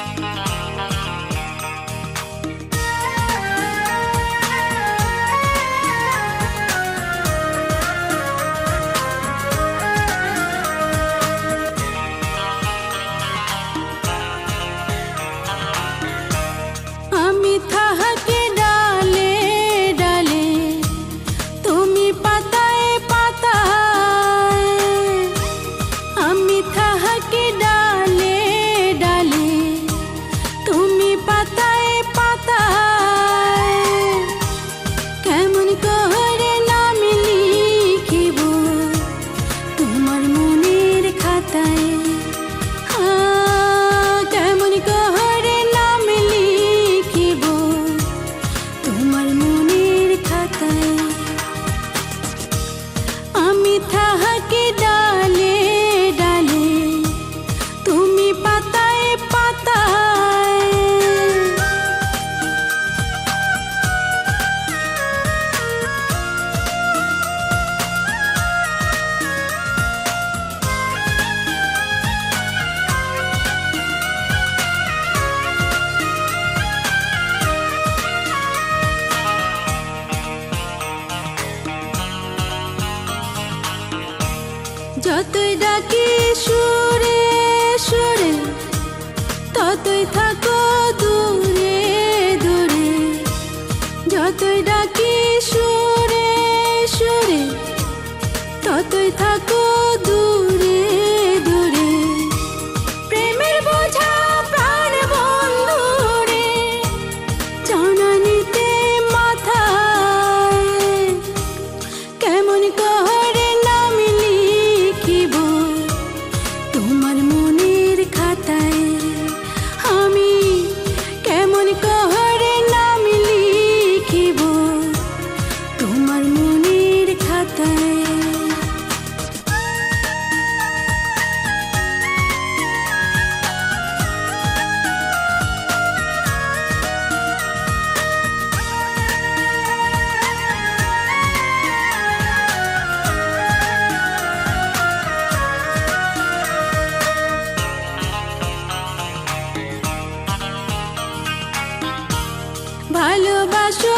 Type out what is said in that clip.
আমি আমি যতই ডাকি সুরে সুরে, ততই থাকো দূরে দূরে। যতই ডাকি সুরে সুরে, ততই থাকো দূরে। कहा ভালোবাসো